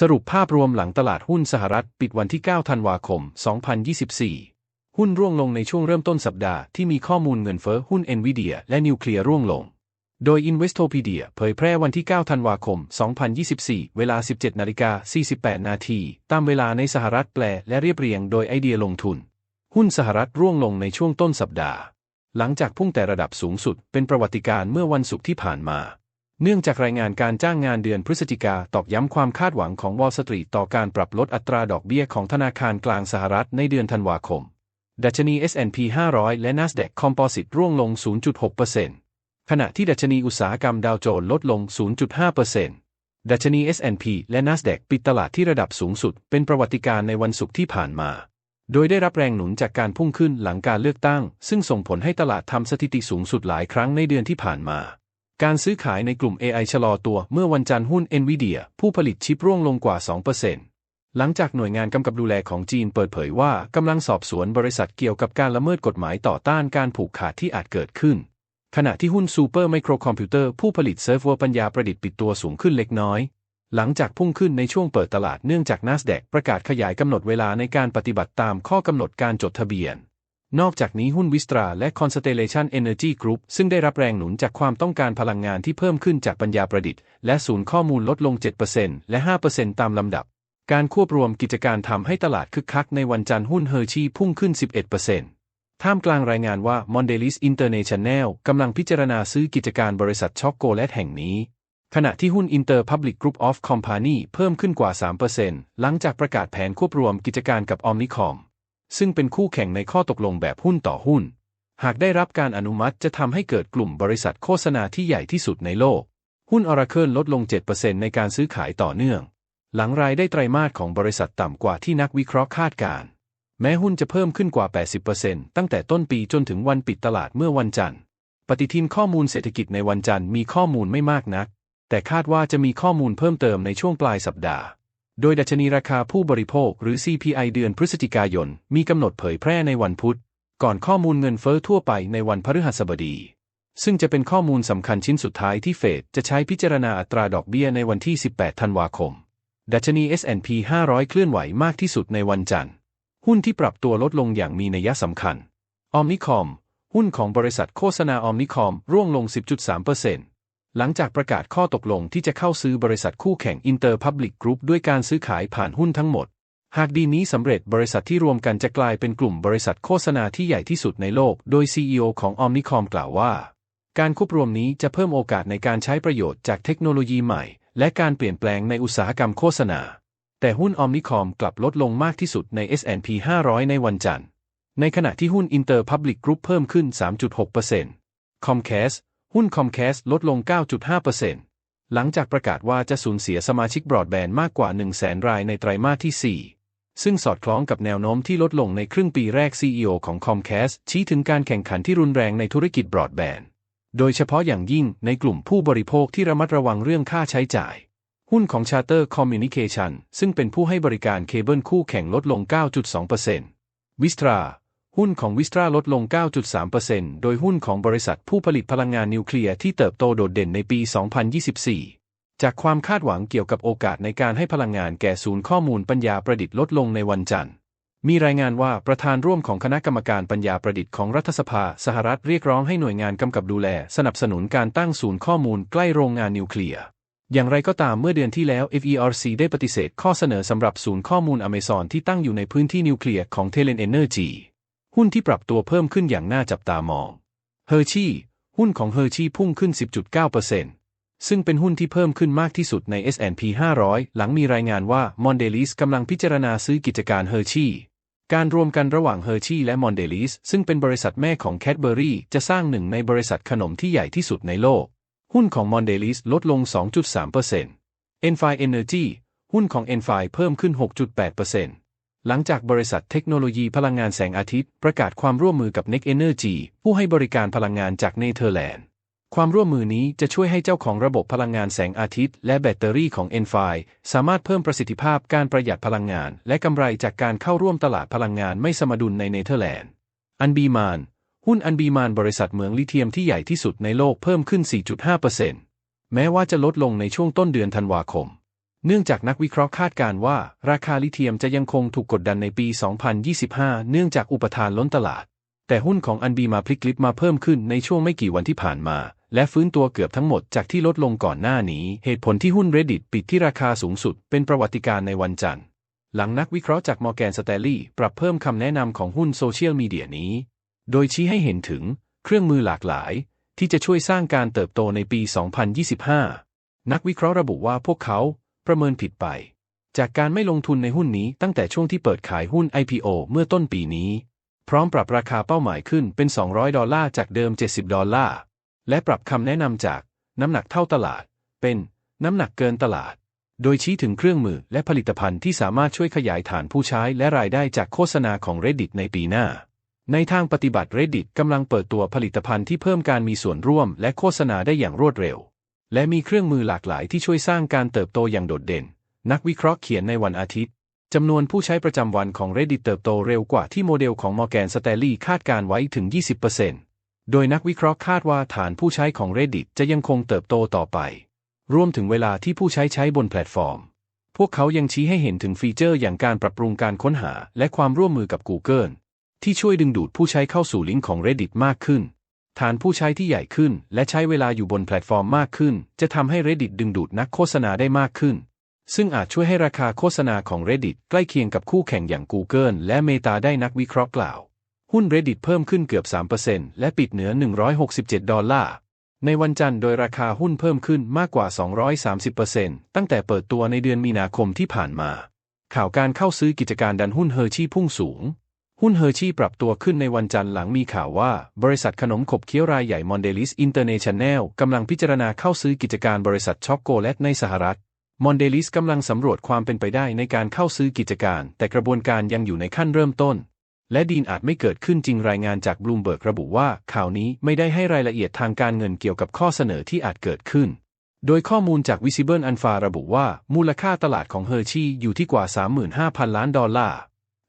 สรุปภาพรวมหลังตลาดหุ้นสหรัฐปิดวันที่ 9 ธันวาคม 2024 หุ้นร่วงลงในช่วงเริ่มต้นสัปดาห์ที่มีข้อมูลเงินเฟ้อหุ้น NVIDIA และนิวเคลียร์ร่วงลง โดย Investopedia เผยแพร่วันที่ 9 ธันวาคม 2024 เวลา 17 นาฬิกา 48 นาที ตามเวลาในสหรัฐแปลและเรียบเรียงโดยไอเดียลงทุน หุ้นสหรัฐร่วงลงในช่วงต้นสัปดาห์ หลังจากพุ่งแต่ระดับสูงสุดเป็นประวัติการณ์เมื่อวันศุกร์ที่ผ่านมา เนื่องจากรายงานการจ้างงานเดือนพฤศจิกาตอกย้ำความคาดหวังของ Wall Street ต่อการปรับลดอัตราดอกเบี้ยของธนาคารกลางสหรัฐในเดือนธันวาคม ดัชนี S&P 500 และ NASDAQ Composite ร่วงลง 0.6%ขณะที่ดัชนีอุตสาหกรรมดาวโจนส์ลดลง 0.5%ดัชนี S&P และ NASDAQ ปิดตลาดที่ระดับสูงสุด เป็นประวัติการณ์ในวันศุกร์ที่ผ่านมา โดยได้รับแรงหนุนจากการพุ่งขึ้นหลังการเลือกตั้ง ซึ่งส่งผลให้ตลาดทำสถิติสูงสุดหลายครั้งในเดือนที่ผ่านมา การซื้อขายในกลุ่ม AI ชะลอตัวเมื่อวันจันทร์หุ้น NVIDIA ผู้ผลิตชิปร่วงลงกว่า 2%หลังจากหน่วยงานกำกับดูแลของจีนเปิดเผยว่ากำลังสอบสวนบริษัทเกี่ยวกับการละเมิดกฎหมายต่อต้านการผูกขาดที่อาจเกิดขึ้น ขณะที่หุ้นซูเปอร์ไมโครคอมพิวเตอร์ผู้ผลิตเซิร์ฟเวอร์ปัญญาประดิษฐ์ปิดตัวสูงขึ้นเล็กน้อย หลังจากพุ่งขึ้นในช่วงเปิดตลาดเนื่องจาก NASDAQ ประกาศขยายกำหนดเวลาในการปฏิบัติตามข้อกำหนดการจดทะเบียน นอกจากนี้หุ้นวิสตราและ Constellation Energy Group ซึ่งได้รับแรงหนุนจากความต้องการพลังงานที่เพิ่มขึ้นจากปัญญาประดิษฐ์ และศูนย์ข้อมูลลดลง 7%และ 5%ตามลำดับ การควบรวมกิจการทำให้ตลาดคึกคักในวันจันทร์หุ้นเฮอร์ชีพุ่งขึ้น 11%ท่ามกลางรายงานว่า Mondelez International กำลังพิจารณาซื้อกิจการบริษัทช็อกโกแลตแห่งนี้ขณะที่หุ้น Inter Public Group of Company เพิ่มขึ้นกว่า 3%หลังจากประกาศแผนควบรวมกิจการกับ Omnicom ซึ่งเป็นคู่แข่งในข้อตกลงแบบหุ้นต่อหุ้น หากได้รับการอนุมัติจะทำให้เกิดกลุ่มบริษัทโฆษณาที่ใหญ่ที่สุดในโลก หุ้น Oracle ลดลง 7%ในการซื้อขายต่อเนื่อง หลังรายได้ไตรมาสของบริษัทต่ำกว่าที่นักวิเคราะห์คาดการ แม้หุ้นจะเพิ่มขึ้นกว่า 80%ตั้งแต่ต้นปีจนถึงวันปิดตลาดเมื่อวันจันทร์ ปฏิทินข้อมูลเศรษฐกิจในวันจันทร์มีข้อมูลไม่มากนัก แต่คาดว่าจะมีข้อมูลเพิ่มเติมในช่วงปลายสัปดาห์ โดยดัชนีราคาผู้บริโภคหรือ CPI เดือนพฤศจิกายน มีกำหนดเผยแพร่ในวันพุธ ก่อนข้อมูลเงินเฟ้อทั่วไปในวันพฤหัสบดี ซึ่งจะเป็นข้อมูลสำคัญชิ้นสุดท้ายที่เฟดจะใช้พิจารณาอัตราดอกเบี้ยในวันที่ 18 ธันวาคม ดัชนี S&P 500 เคลื่อนไหวมากที่สุดในวันจันทร์ หุ้นที่ปรับตัวลดลงอย่างมีนัยสำคัญ Omnicom หุ้นของบริษัทโฆษณา Omnicom ร่วงลง 10.3% หลังจากประกาศข้อตกลงที่จะเข้าซื้อบริษัทคู่แข่ง Inter Public Group ด้วยการซื้อขายผ่านหุ้นทั้งหมด หากดีนี้สำเร็จบริษัทที่รวมกันจะกลายเป็นกลุ่มบริษัทโฆษณาที่ใหญ่ที่สุดในโลก โดย CEO ของ Omnicom กล่าวว่า การควบรวมนี้จะเพิ่มโอกาสในการใช้ประโยชน์จากเทคโนโลยีใหม่ และการเปลี่ยนแปลงในอุตสาหกรรมโฆษณา แต่หุ้น Omnicom กลับลดลงมากที่สุดใน S&P 500 ในวันจันทร์ ในขณะที่หุ้น Inter Public Group เพิ่มขึ้น 3.6% Comcast หุ้น Comcast ลดลง 9.5%หลังจากประกาศว่าจะสูญเสียสมาชิกบรอดแบนด์มากกว่า 100,000 รายในไตรมาสที่ 4 ซึ่งสอดคล้องกับแนวโน้มที่ลดลงในครึ่งปีแรก CEO ของ Comcast ชี้ถึงการแข่งขันที่รุนแรงในธุรกิจบรอดแบนด์ โดยเฉพาะอย่างยิ่งในกลุ่มผู้บริโภคที่ระมัดระวังเรื่องค่าใช้จ่าย หุ้นของ Charter Communication ซึ่งเป็นผู้ให้บริการเคเบิลคู่แข่งลดลง 9.2% Vistra หุ้นของ Vistra ลดลง 9.3%โดยหุ้นของบริษัทผู้ผลิตพลังงานนิวเคลียร์ที่เติบโตโดดเด่นในปี 2024 จากความคาดหวังเกี่ยวกับโอกาสในการให้พลังงานแก่ศูนย์ข้อมูลปัญญาประดิษฐ์ลดลงในวันจันทร์ มีรายงานว่าประธานร่วมของคณะกรรมการปัญญาประดิษฐ์ของรัฐสภาสหรัฐเรียกร้องให้หน่วยงานกำกับดูแล สนับสนุนการตั้งศูนย์ข้อมูลใกล้โรงงานนิวเคลียร์อย่างไรก็ตามเมื่อเดือนที่แล้ว FERC ได้ปฏิเสธข้อเสนอสำหรับศูนย์ข้อมูลอเมซอนที่ตั้งอยู่ในพื้นที่นิวเคลียร์ของเทเลนเอเนอร์จี หุ้นที่ปรับตัวเพิ่มขึ้นอย่างน่าจับตามองเฮอร์ชี่หุ้นของเฮอร์ชี่พุ่งขึ้น 10.9%ซึ่งเป็นหุ้นที่เพิ่มขึ้นมากที่สุดใน S&P 500 หลังมีรายงานว่า Mondelez กำลังพิจารณาซื้อกิจการเฮอร์ชี่การรวมกันระหว่างเฮอร์ชี่และ Mondelez ซึ่งเป็นบริษัทแม่ของ Cadbury จะสร้างหนึ่งในบริษัทขนมที่ใหญ่ที่สุดในโลก หุ้นของ Mondelez ลดลง 2.3% Enfi Energy หุ้นของ Enfi เพิ่มขึ้น 6.8% หลังจากบริษัทเทคโนโลยีพลังงานแสงอาทิตย์ ประกาศความร่วมมือกับ NexEnergy ผู้ให้บริการพลังงานจากเนเธอร์แลนด์ ความร่วมมือนี้จะช่วยให้เจ้าของระบบพลังงานแสงอาทิตย์ และแบตเตอรี่ของ e n f i สามารถเพิ่มประสิทธิภาพการประหยัดพลังงาน และกำไรจากการเข้าร่วมตลาดพลังงานไม่สมดุลในเนเธอร์แลนด์ อันบีมาน หุ้นอันบีมานบริษัทเหมืองลิเธียมที่ใหญ่ที่สุดในโลกเพิ่มขึ้น 4.5%แม้ว่าจะลดลงในช่วงต้นเดือนธันวาคม เนื่องจากนักวิเคราะห์คาดการว่า ราคาลิเธียมจะยังคงถูกกดดันในปี 2025 เนื่องจากอุปทานล้นตลาด แต่หุ้นของอันบีมาพลิกลิปมาเพิ่มขึ้นในช่วงไม่กี่วันที่ผ่านมา และฟื้นตัวเกือบทั้งหมดจากที่ลดลงก่อนหน้านี้ เหตุผลที่หุ้น Reddit ปิดที่ราคาสูงสุดเป็นประวัติการในวันจันทร์ หลังนักวิเคราะห์จากมอร์แกนสแตลลี่ปรับเพิ่มคำแนะนำของหุ้นโซเชียลมีเดียนี้ โดยชี้ให้เห็นถึงเครื่องมือหลากหลาย ที่จะช่วยสร้างการเติบโตในปี 2025 นักวิเคราะห์ระบุว่าพวกเขา ประเมินผิดไป จากการไม่ลงทุนในหุ้นนี้ตั้งแต่ช่วงที่เปิดขายหุ้น IPO เมื่อต้นปีนี้ พร้อมปรับราคาเป้าหมายขึ้นเป็น 200 ดอลลาร์จากเดิม 70 ดอลลาร์ และปรับคำแนะนำจากน้ำหนักเท่าตลาด เป็นน้ำหนักเกินตลาด โดยชี้ถึงเครื่องมือและผลิตภัณฑ์ที่สามารถช่วยขยายฐานผู้ใช้และรายได้จากโฆษณาของ Reddit ในปีหน้าในทางปฏิบัติ Reddit กำลังเปิดตัวผลิตภัณฑ์ที่เพิ่มการมีส่วนร่วมและโฆษณาได้อย่างรวดเร็ว และมีเครื่องมือหลากหลายที่ช่วยสร้างการเติบโตอย่างโดดเด่น นักวิเคราะห์เขียนในวันอาทิตย์จำนวนผู้ใช้ประจำวันของ Reddit เติบโตเร็วกว่าที่โมเดลของ Morgan Stanley คาดการไว้ถึง 20%โดยนักวิเคราะห์คาดว่าฐานผู้ใช้ของ Reddit จะยังคงเติบโตต่อไป รวมถึงเวลาที่ผู้ใช้ใช้บนแพลตฟอร์ม พวกเขายังชี้ให้เห็นถึงฟีเจอร์อย่างการปรับปรุงการค้นหา และความร่วมมือกับ Google ที่ช่วยดึงดูดผู้ใช้เข้าสู่ลิงก์ของ Reddit มากขึ้น ฐานผู้ใช้ที่ใหญ่ขึ้น และใช้เวลาอยู่บนแพลตฟอร์มมากขึ้น จะทำให้ Reddit ดึงดูดนักโฆษณาได้มากขึ้น ซึ่งอาจช่วยให้ราคาโฆษณาของ Reddit ใกล้เคียงกับคู่แข่งอย่าง Google และ Meta ได้นักวิเคราะห์กล่าว หุ้น Reddit เพิ่มขึ้นเกือบ 3%และปิดเหนือ 167 ดอลลาร์ในวันจันทร์โดยราคาหุ้นเพิ่มขึ้นมากกว่า 230%ตั้งแต่เปิดตัวในเดือนมีนาคมที่ผ่านมา ข่าวการเข้าซื้อกิจการดันหุ้นเฮอร์ชี่พุ่งสูง หุ้นเฮอร์ชี่ปรับตัวขึ้นในวันจันทร์หลังมีข่าวว่า บริษัทขนมขบเคี้ยวรายใหญ่มอนเดลิสอินเตอร์เนชั่นแนลกำลังพิจารณาเข้าซื้อกิจการบริษัทช็อกโกแลตในสหรัฐมอนเดลิสกำลังสำรวจความเป็นไปได้ในการเข้าซื้อกิจการ แต่กระบวนการยังอยู่ในขั้นเริ่มต้น และดีนอาจไม่เกิดขึ้นจริงรายงานจากบลูมเบิร์กระบุว่า ข่าวนี้ไม่ได้ให้รายละเอียดทางการเงินเกี่ยวกับข้อเสนอที่อาจเกิดขึ้น โดยข้อมูลจาก Visible Alpha ระบุว่า มูลค่าตลาดของเฮอร์ชี่อยู่ที่กว่า 35,000 ล้านดอลลาร์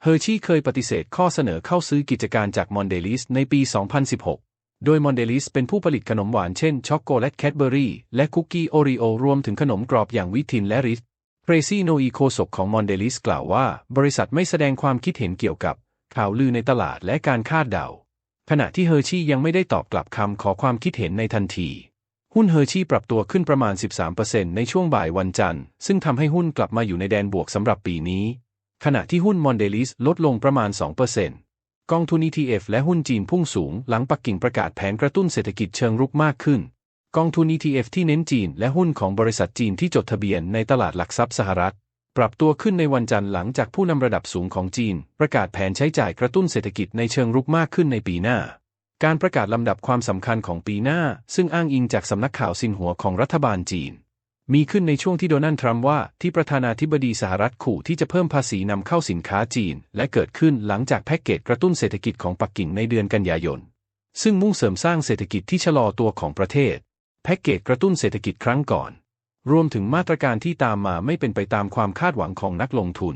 เฮอร์ชี่เคยปฏิเสธข้อเสนอเข้าซื้อกิจการจากมอนเดลิสในปี 2016 โดยมอนเดลิสเป็นผู้ผลิตขนมหวานเช่นช็อกโกแลตแคดเบอรี่และคุกกี้โอรีโอรวมถึงขนมกรอบอย่างวิทินและริสเทรซี่โนอีโคศกของมอนเดลิสกล่าวว่า บริษัทไม่แสดงความคิดเห็นเกี่ยวกับข่าวลือในตลาดและการคาดเดา ขณะที่เฮอร์ชี่ยังไม่ได้ตอบกลับคำขอความคิดเห็นในทันทีหุ้นเฮอร์ชี่ปรับตัวขึ้นประมาณ 13%ในช่วงบ่ายวันจันทร์ ซึ่งทำให้หุ้นกลับมาอยู่ในแดนบวกสำหรับปีนี้ ขณะที่หุ้นมอนเดลิสลดลงประมาณ 2%กองทุน ETF และหุ้นจีนพุ่งสูงหลังปักกิ่งประกาศแผนกระตุ้นเศรษฐกิจเชิงรุกมากขึ้น กองทุน ETF ที่เน้นจีนและหุ้นของบริษัทจีนที่จดทะเบียนในตลาดหลักทรัพย์สหรัฐ ปรับตัวขึ้นในวันจันทร์หลังจากผู้นำระดับสูงของจีน ประกาศแผนใช้จ่ายกระตุ้นเศรษฐกิจในเชิงรุกมากขึ้นในปีหน้า การประกาศลำดับความสำคัญของปีหน้า ซึ่งอ้างอิงจากสำนักข่าวซินหัวของรัฐบาลจีน มีขึ้นในช่วงที่โดนัลด์ทรัมป์ว่าที่ประธานาธิบดีสหรัฐขู่ที่จะเพิ่มภาษีนำเข้าสินค้าจีน และเกิดขึ้นหลังจากแพ็กเกจกระตุ้นเศรษฐกิจของปักกิ่งในเดือนกันยายน ซึ่งมุ่งเสริมสร้างเศรษฐกิจที่ชะลอตัวของประเทศ แพ็กเกจกระตุ้นเศรษฐกิจครั้งก่อน รวมถึงมาตรการที่ตามมาไม่เป็นไปตามความคาดหวังของนักลงทุน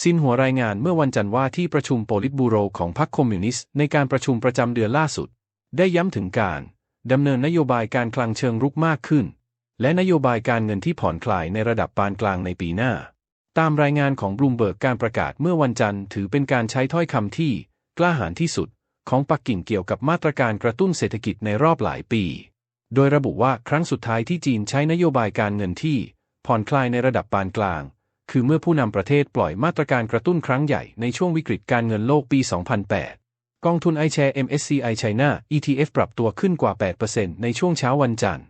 ซินหัวรายงานเมื่อวันจันทร์ว่าที่ประชุมโปลิตบูโรของพรรคคอมมิวนิสต์ในการประชุมประจำเดือนล่าสุด ได้ย้ำถึงการดำเนินนโยบายการคลังเชิงรุกมากขึ้น และนโยบายการเงินที่ผ่อนคลายในระดับปานกลางในปีหน้า ตามรายงานของบลูมเบิร์กการประกาศเมื่อวันจันทร์ถือเป็นการใช้ถ้อยคำที่ กล้าหาญที่สุด ของปักกิ่งเกี่ยวกับมาตรการกระตุ้นเศรษฐกิจในรอบหลายปี โดยระบุว่าครั้งสุดท้ายที่จีนใช้นโยบายการเงินที่ ผ่อนคลายในระดับปานกลาง คือเมื่อผู้นำประเทศปล่อยมาตรการกระตุ้นครั้งใหญ่ในช่วงวิกฤตการเงินโลกปี 2008กองทุน iShare MSCI China ETF ปรับตัวขึ้นกว่า 8%ในช่วงเช้าวันจันทร์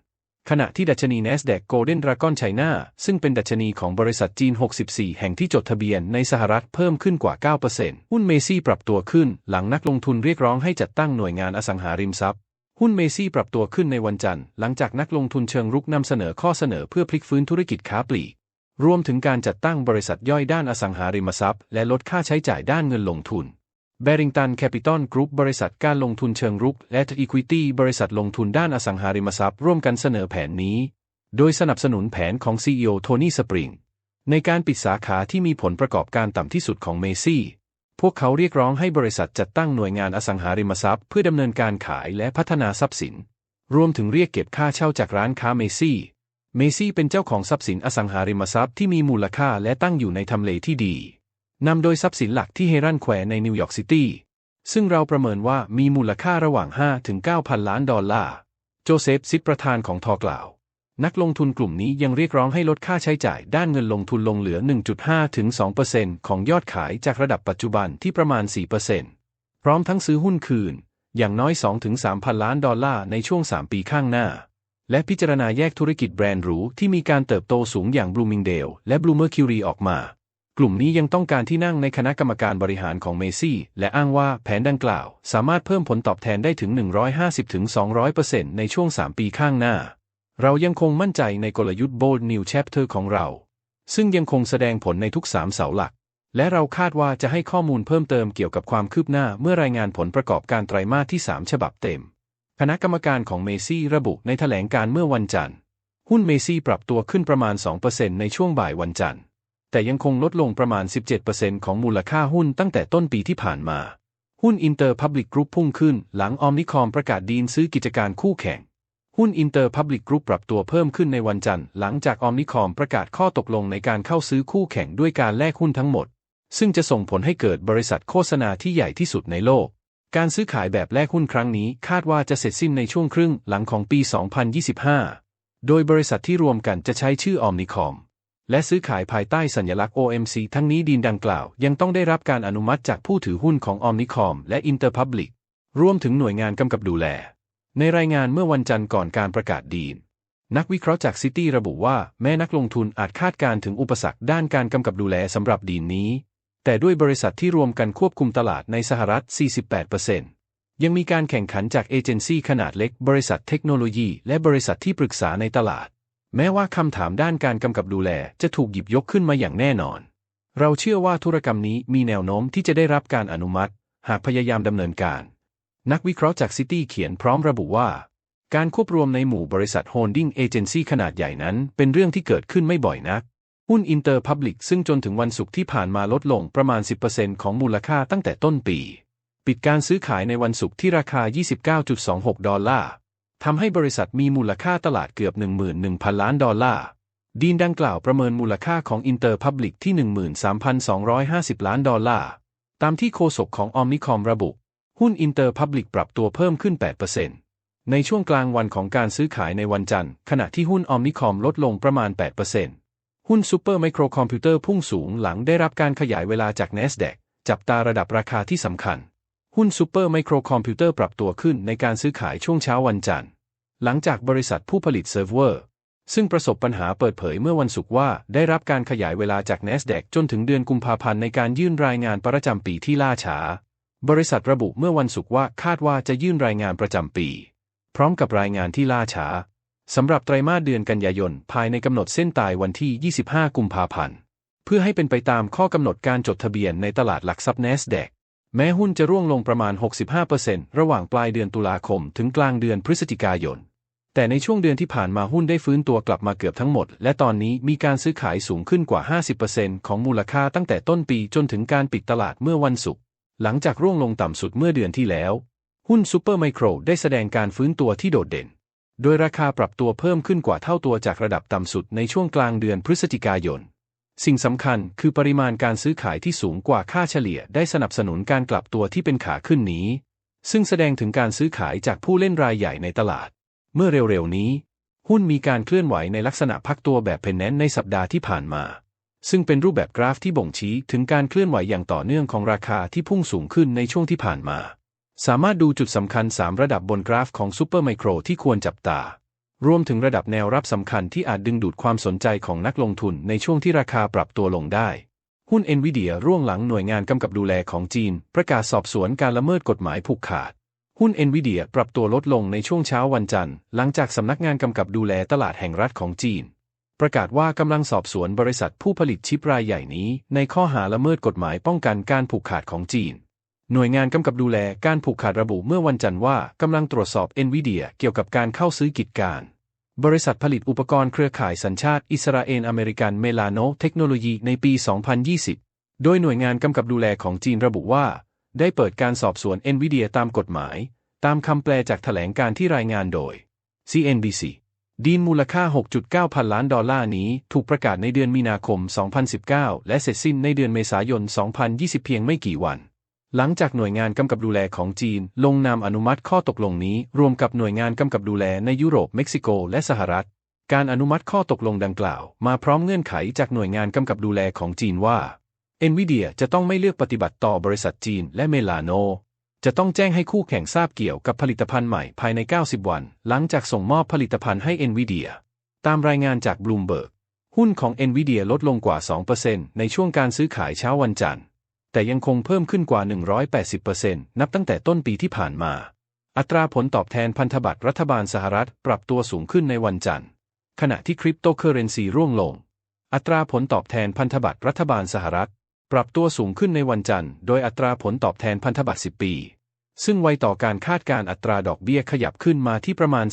ขณะที่ดัชนี NASDAQ Golden Dragon China ซึ่งเป็นดัชนีของบริษัทจีน 64 แห่งที่จดทะเบียนในสหรัฐเพิ่มขึ้นกว่า 9%หุ้นเมซี่ปรับตัวขึ้น หลังนักลงทุนเรียกร้องให้จัดตั้งหน่วยงานอสังหาริมทรัพย์หุ้นเมซี่ปรับตัวขึ้นในวันจันทร์หลังจากนักลงทุนเชิงรุกนำเสนอข้อเสนอเพื่อพลิกฟื้นธุรกิจค้าปลีก รวมถึงการจัดตั้งบริษัทย่อยด้านอสังหาริมทรัพย์ และลดค่าใช้จ่ายด้านเงินลงทุน b a r r i n g t o n Capital Group บริษัทการลงทุนเชิงรุก และ Equity บริษัทลงทุนด้านอสังหาริมทรัพย์ร่วมกันเสนอแผนนี้ โดยสนับสนุนแผนของ CEO โทนี่สปริงในการปิดสาขาที่มีผลประกอบการต่ำที่สุดของเมซี่ พวกเขาเรียกร้องให้บริษัทจัดตั้งหน่วยงานอสังหาริมทรัพย์เพื่อดำเนินการขายและพัฒนาทรัพย์สิน รวมถึงเรียกเก็บค่าเช่าจากร้านค้าเมซี่ เมซี่เป็นเจ้าของทรัพย์สินอสังหาริมทรัพย์ที่มีมูลค่าและตั้งอยู่ในทำเลที่ดี นำโดยทรัพย์สินหลักที่เฮรันแควในนิวยอร์กซิตี้ ซึ่งเราประเมินว่ามีมูลค่าระหว่าง 5 ถึง 9,000 ล้านดอลลาร์ โจเซฟซิดประธานของทอกล่าว นักลงทุนกลุ่มนี้ยังเรียกร้องให้ลดค่าใช้จ่ายด้านเงินลงทุนลงเหลือ 1.5 ถึง 2%ของยอดขายจากระดับปัจจุบันที่ประมาณ 4%พร้อมทั้งซื้อหุ้นคืน อย่างน้อย2-3พันล้านดอลลาร์ในช่วง 3 ปีข้างหน้า และพิจารณาแยกธุรกิจแบรนด์หรูที่มีการเติบโตสูงอย่าง Bloomingdale และ Bluemercury ออกมา ลุ่มนี้ยังต้องการที่นั่งในคณะกรรมการบริหารของเมซี่ และอ้างว่าแผนดังกล่าว สามารถเพิ่มผลตอบแทนได้ถึง 150-200%ในช่วง 3 ปีข้างหน้า เรายังคงมั่นใจในกลยุทธ์ Bold New Chapter ของเรา ซึ่งยังคงแสดงผลในทุก 3 เสาหลัก และเราคาดว่าจะให้ข้อมูลเพิ่มเติมเกี่ยวกับความคืบหน้าเมื่อรายงานผลประกอบการไตรมาสที่ 3 ฉบับเต็ม คณะกรรมการของเมซี่ระบุในแถลงการเมื่อวันจันทร์ หุ้นเมซี่ปรับตัวขึ้นประมาณ 2%ในช่วงบ่ายวันจันทร์ แต่ยังคงลดลงประมาณ 17%ของมูลค่าหุ้นตั้งแต่ต้นปีที่ผ่านมา หุ้นอินเตอร์พับลิกกรุ๊ปพุ่งขึ้นหลังออมนิคอมประกาศดีลซื้อกิจการคู่แข่ง หุ้นอินเตอร์พับลิกกรุ๊ปปรับตัวเพิ่มขึ้นในวันจันทร์หลังจากออมนิคอมประกาศข้อตกลงในการเข้าซื้อคู่แข่งด้วยการแลกหุ้นทั้งหมด ซึ่งจะส่งผลให้เกิดบริษัทโฆษณาที่ใหญ่ที่สุดในโลก การซื้อขายแบบแลกหุ้นครั้งนี้คาดว่าจะเสร็จสิ้นในช่วงครึ่งหลังของปี 2025 โดยบริษัทที่รวมกันจะใช้ชื่อออมนิคอม และซื้อขายภายใต้สัญลักษณ์ OMC ทั้งนี้ดีนดังกล่าว ยังต้องได้รับการอนุมัติจากผู้ถือหุ้นของออมนิคอมและอินเตอร์พับลิกรวมถึงหน่วยงานกำกับดูแล ในรายงานเมื่อวันจันทร์ก่อนการประกาศดีลนักวิเคราะห์จากซิตี้ระบุว่าแม้นักลงทุนอาจคาดการถึงอุปสรรคด้านการกำกับดูแลสำหรับดีลนี้ แต่ด้วยบริษัทที่รวมกันควบคุมตลาดในสหรัฐ 48%ยังมีการแข่งขันจากเอเจนซี่ขนาดเล็ก บริษัทเทคโนโลยี และบริษัทที่ปรึกษาในตลาด แม้ว่าคำถามด้านการกำกับดูแลจะถูกหยิบยกขึ้นมาอย่างแน่นอน เราเชื่อว่าธุรกรรมนี้มีแนวโน้มที่จะได้รับการอนุมัติ หากพยายามดำเนินการ นักวิเคราะห์จากซิตี้เขียนพร้อมระบุว่า การควบรวมในหมู่บริษัทโฮลดิ้งเอเจนซี่ขนาดใหญ่นั้น เป็นเรื่องที่เกิดขึ้นไม่บ่อยนัก หุ้นอินเตอร์พับลิกซึ่งจนถึงวันศุกร์ที่ผ่านมาลดลงประมาณ 10%ของมูลค่าตั้งแต่ต้นปี ปิดการซื้อขายในวันศุกร์ที่ราคา 29.26 ดอลลาร์ ทำให้บริษัทมีมูลค่าตลาดเกือบ 11,000 ล้านดอลลาร์ ดีนดังกล่าวประเมินมูลค่าของอินเตอร์พับลิกที่ 13,250 ล้านดอลลาร์ ตามที่โฆษกของออมนิคอมระบุ หุ้นอินเตอร์พับลิกปรับตัวเพิ่มขึ้น 8%ในช่วงกลางวันของการซื้อขายในวันจันทร์ ขณะที่หุ้นออมนิคอมลดลงประมาณ 8%หุ้นซูเปอร์ไมโครคอมพิวเตอร์พุ่งสูงหลังได้รับการขยายเวลาจาก NASDAQ จับตาระดับราคาที่สำคัญ หุ้นซูเปอร์ไมโครคอมพิวเตอร์ปรับตัวขึ้นในการซื้อขายช่วงเช้าวันจันทร์ หลังจากบริษัทผู้ผลิตเซิร์ฟเวอร์ ซึ่งประสบปัญหาเปิดเผยเมื่อวันศุกร์ว่าได้รับการขยายเวลาจาก NASDAQ จนถึงเดือนกุมภาพันธ์ในการยื่นรายงานประจำปีที่ล่าช้า บริษัทระบุเมื่อวันศุกร์ว่าคาดว่าจะยื่นรายงานประจำปี พร้อมกับรายงานที่ล่าช้าสำหรับไตรมาสเดือนกันยายนภายในกำหนดเส้นตายวันที่ 25 กุมภาพันธ์ เพื่อให้เป็นไปตามข้อกำหนดการจดทะเบียนในตลาดหลักทรัพย์ NASDAQ แม้หุ้นจะร่วงลงประมาณ 65%ระหว่างปลายเดือนตุลาคมถึงกลางเดือนพฤศจิกายน แต่ในช่วงเดือนที่ผ่านมาหุ้นได้ฟื้นตัวกลับมาเกือบทั้งหมด และตอนนี้มีการซื้อขายสูงขึ้นกว่า 50%ของมูลค่าตั้งแต่ต้นปีจนถึงการปิดตลาดเมื่อวันศุกร์ หลังจากร่วงลงต่ำสุดเมื่อเดือนที่แล้ว หุ้นซูเปอร์ไมโครได้แสดงการฟื้นตัวที่โดดเด่น โดยราคาปรับตัวเพิ่มขึ้นกว่าเท่าตัวจากระดับต่ำสุดในช่วงกลางเดือนพฤศจิกายน สิ่งสำคัญคือปริมาณการซื้อขายที่สูงกว่าค่าเฉลี่ยได้สนับสนุนการกลับตัวที่เป็นขาขึ้นนี้ ซึ่งแสดงถึงการซื้อขายจากผู้เล่นรายใหญ่ในตลาด เมื่อเร็วๆนี้ หุ้นมีการเคลื่อนไหวในลักษณะพักตัวแบบเพนแนนในสัปดาห์ที่ผ่านมา ซึ่งเป็นรูปแบบกราฟที่บ่งชี้ถึงการเคลื่อนไหวอย่างต่อเนื่องของราคาที่พุ่งสูงขึ้นในช่วงที่ผ่านมา สามารถดูจุดสำคัญ 3 ระดับบนกราฟของซูเปอร์ไมโครที่ควรจับตา รวมถึงระดับแนวรับสำคัญที่อาจดึงดูดความสนใจของนักลงทุนในช่วงที่ราคาปรับตัวลงได้ หุ้น NVIDIA ร่วงหลังหน่วยงานกำกับดูแลของจีน ประกาศสอบสวนการละเมิดกฎหมายผูกขาด หุ้น NVIDIA ปรับตัวลดลงในช่วงเช้าวันจันทร์ หลังจากสำนักงานกำกับดูแลตลาดแห่งรัฐของจีน ประกาศว่ากำลังสอบสวนบริษัทผู้ผลิตชิปรายใหญ่นี้ ในข้อหาละเมิดกฎหมายป้องกันการผูกขาดของจีน หน่วยงานกำกับดูแลการผูกขาดระบุเมื่อวันจันทร์ว่ากำลังตรวจสอบ NVIDIA เกี่ยวกับการเข้าซื้อกิจการ บริษัทผลิตอุปกรณ์เครือข่ายสัญชาติอิสราเอลอเมริกันเมลาโนเทคโนโลยีในปี 2020 โดยหน่วยงานกำกับดูแลของจีนระบุว่า ได้เปิดการสอบสวน NVIDIA ตามกฎหมาย ตามคำแปลจากแถลงการที่รายงานโดย CNBC ดีลมูลค่า 6.9 พันล้านดอลลาร์นี้ถูกประกาศในเดือนมีนาคม 2019 และเสร็จสิ้นในเดือนเมษายน 2020 เพียงไม่กี่วัน หลังจากหน่วยงานกำกับดูแลของจีน ลงนามอนุมัติข้อตกลงนี้ รวมกับหน่วยงานกำกับดูแลในยุโรป เม็กซิโก และสหรัฐ การอนุมัติข้อตกลงดังกล่าว มาพร้อมเงื่อนไขจากหน่วยงานกำกับดูแลของจีนว่า NVIDIA จะต้องไม่เลือกปฏิบัติต่อบริษัทจีนและเมลาโน จะต้องแจ้งให้คู่แข่งทราบเกี่ยวกับผลิตภัณฑ์ใหม่ภายใน 90 วัน หลังจากส่งมอบผลิตภัณฑ์ให้ NVIDIA ตามรายงานจาก Bloomberg หุ้นของ NVIDIA ลดลงกว่า 2%ในช่วงการซื้อขายเช้าวันจันทร์ แต่ยังคงเพิ่มขึ้นกว่า 180%นับตั้งแต่ต้นปีที่ผ่านมา อัตราผลตอบแทนพันธบัตรรัฐบาลสหรัฐปรับตัวสูงขึ้นในวันจันทร์ ขณะที่คริปโตเคอเรนซีร่วงลง อัตราผลตอบแทนพันธบัตรรัฐบาลสหรัฐ ปรับตัวสูงขึ้นในวันจันทร์ โดยอัตราผลตอบแทนพันธบัตร 10 ปี ซึ่งไวต่อการคาดการณ์อัตราดอกเบี้ยขยับขึ้นมาที่ประมาณ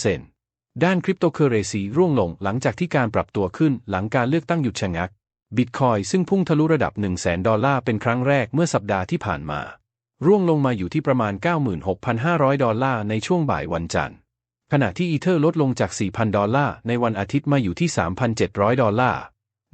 4.2%ด้านคริปโตเคอเรนซีร่วงลงหลังจากที่การปรับตัวขึ้นหลังการเลือกตั้งหยุดชะงัก บิตคอยซึ่งพุ่งทะลุระดับ 1 0 0 0 0แดอลลาร์เป็นครั้งแรกเมื่อสัปดาห์ที่ผ่านมา ร่วงลงมาอยู่ที่ประมาณ 96,500 ดอลลาร์ในช่วงบ่ายวันจันทร์ ขณะที่อีเธอร์ลดลงจาก 4,000 ดอลลาร์ในวันอาทิตย์มาอยู่ที่ 3,700 ดอลลาร์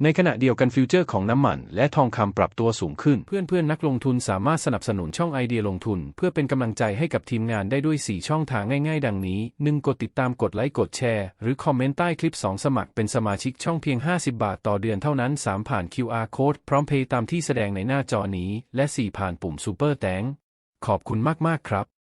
ในขณะเดียวกันฟิวเจอร์ของน้ำมัน และทองคำปรับตัวสูงขึ้น เพื่อนๆนักลงทุนสามารถสนับสนุนช่องไอเดียลงทุน เพื่อเป็นกำลังใจให้กับทีมงานได้ด้วย 4 ช่องทางง่ายๆ ดังนี้ 1. กดติดตามกดไลค์กดแชร์ หรือคอมเมนต์ใต้คลิป 2 สมัครเป็นสมาชิกช่องเพียง 50 บาทต่อเดือนเท่านั้น 3 ผ่าน QR Code พร้อมเพย์ตามที่แสดงในหน้าจอนี้ และ 4 ผ่านปุ่ม Super แตงขอบคุณมากๆครับ